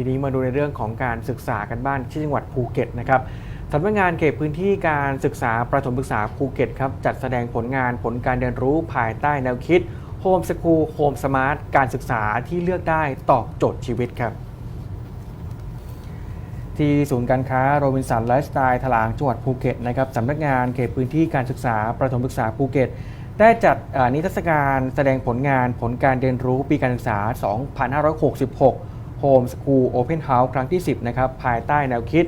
ทีนี้มาดูในเรื่องของการศึกษากันบ้านที่จังหวัดภูเก็ตนะครับสำนักงานเขตพื้นที่การศึกษาประถมศึกษาภูเก็ตครับจัดแสดงผลงานผลการเรียนรู้ภายใต้แนวคิดโฮมส o ูลโฮมสมาร์ทการศึกษาที่เลือกได้ตอบโจทย์ชีวิตครับ ที่ศูนย์การค้าโรบินสันไลฟ์สไตล์ถลางจังหวัดภูเก็ตนะครับสำนักงานเขตพื้นที่การศึกษาประถมศึกษาภูเก็ตได้จัดนิทรรศการแสดงผลงานผลการเรียนรู้ปีการศึกษา 2566 Home School Open House ครั้งที่ 10 นะครับ ภายใต้แนวคิด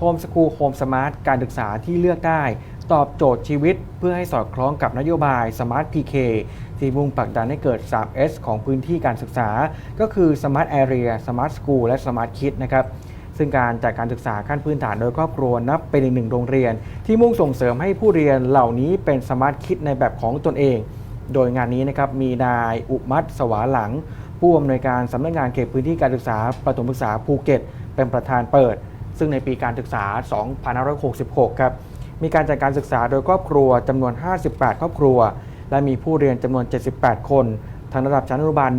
Home School Home Smart การศึกษาที่เลือกได้ ตอบโจทย์ชีวิต เพื่อให้สอดคล้องกับนโยบาย Smart PK ที่มุ่งผลักดันให้เกิด 3S ของพื้นที่การศึกษา ก็คือ Smart Area Smart School และ Smart Kid นะครับซึ่งการจัดการศึกษาขั้นพื้นฐานโดยครอบครัวนับเป็นอีกหนึ่งโรงเรียน ที่มุ่งส่งเสริมให้ผู้เรียนเหล่านี้เป็นสมาร์ทคิดในแบบของตนเอง โดยงานนี้นะครับมีนายอุมัตสวาหลัง ผู้อำนวยการสำนักงานเขตพื้นที่การศึกษาประถมศึกษาภูเก็ต เป็นประธานเปิด ซึ่งในปีการศึกษา 2566 ครับ มีการจัดการศึกษาโดยครอบครัวจำนวน 58 ครอบครัว และมีผู้เรียนจำนวน 78 คน ทั้งระดับชั้นอนุบาล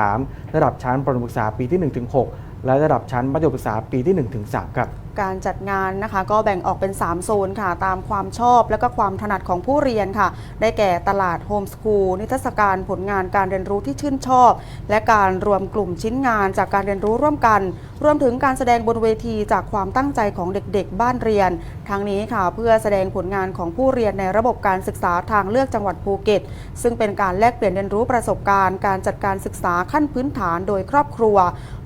1-3 ระดับชั้นประถมศึกษาปีที่ 1-6 และระดับชั้นมัธยมศึกษาปีที่ 1-3 ครับ การจัดงานนะคะ ก็แบ่งออกเป็น 3 โซนค่ะ ตามความชอบและก็ความถนัดของผู้เรียนค่ะ ได้แก่ตลาดโฮมสคูลนิทรรศการผลงานการเรียนรู้ที่ชื่นชอบ และการรวมกลุ่มชิ้นงานจากการเรียนรู้ร่วมกันรวมถึงการแสดงบนเวทีจากความตั้งใจของเด็กๆ บ้านเรียน ทั้งนี้ค่ะเพื่อแสดงผลงานของผู้เรียนในระบบการศึกษาทางเลือกจังหวัดภูเก็ต ซึ่งเป็นการแลกเปลี่ยนเรียนรู้ประสบการณ์ การจัดการศึกษาขั้นพื้นฐานโดยครอบครัว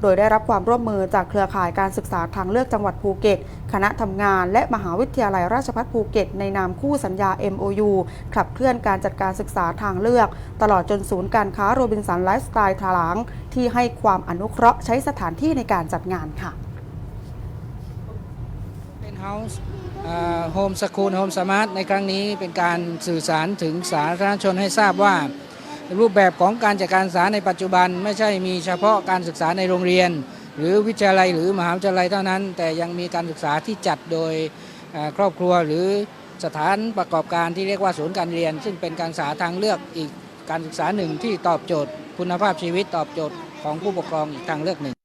โดยได้รับความร่วมมือจากเครือข่ายการศึกษาทางเลือกจังหวัดภูเก็ต คณะทำงานและมหาวิทยาลัยราชภัฏภูเก็ต ในนามคู่สัญญา MOU ขับเคลื่อนการจัดการศึกษาทางเลือก ตลอดจนศูนย์การค้าโรบินสันไลฟ์สไตล์ทาลาง ที่ให้ความอนุเคราะห์ใช้สถานที่ในการจัดงานค่ะ เป็นเฮาส์โฮมสคูลโฮมสมาร์ทในครั้งนี้เป็นการสื่อสารถึงสาธารณชนให้ทราบว่า รูปแบบของการจัดการศึกษาในปัจจุบันไม่ใช่มีเฉพาะการศึกษาในโรงเรียน หรือวิทยาลัยหรือมหาวิทยาลัยเท่านั้น แต่ยังมีการศึกษาที่จัดโดยครอบครัวหรือสถานประกอบการที่เรียกว่าศูนย์การเรียน ซึ่งเป็นการศึกษาทางเลือกอีกการศึกษาหนึ่งที่ตอบโจทย์ คุณภาพชีวิตตอบโจทย์ ของผู้ปกครองอีกทางเลือกหนึ่ง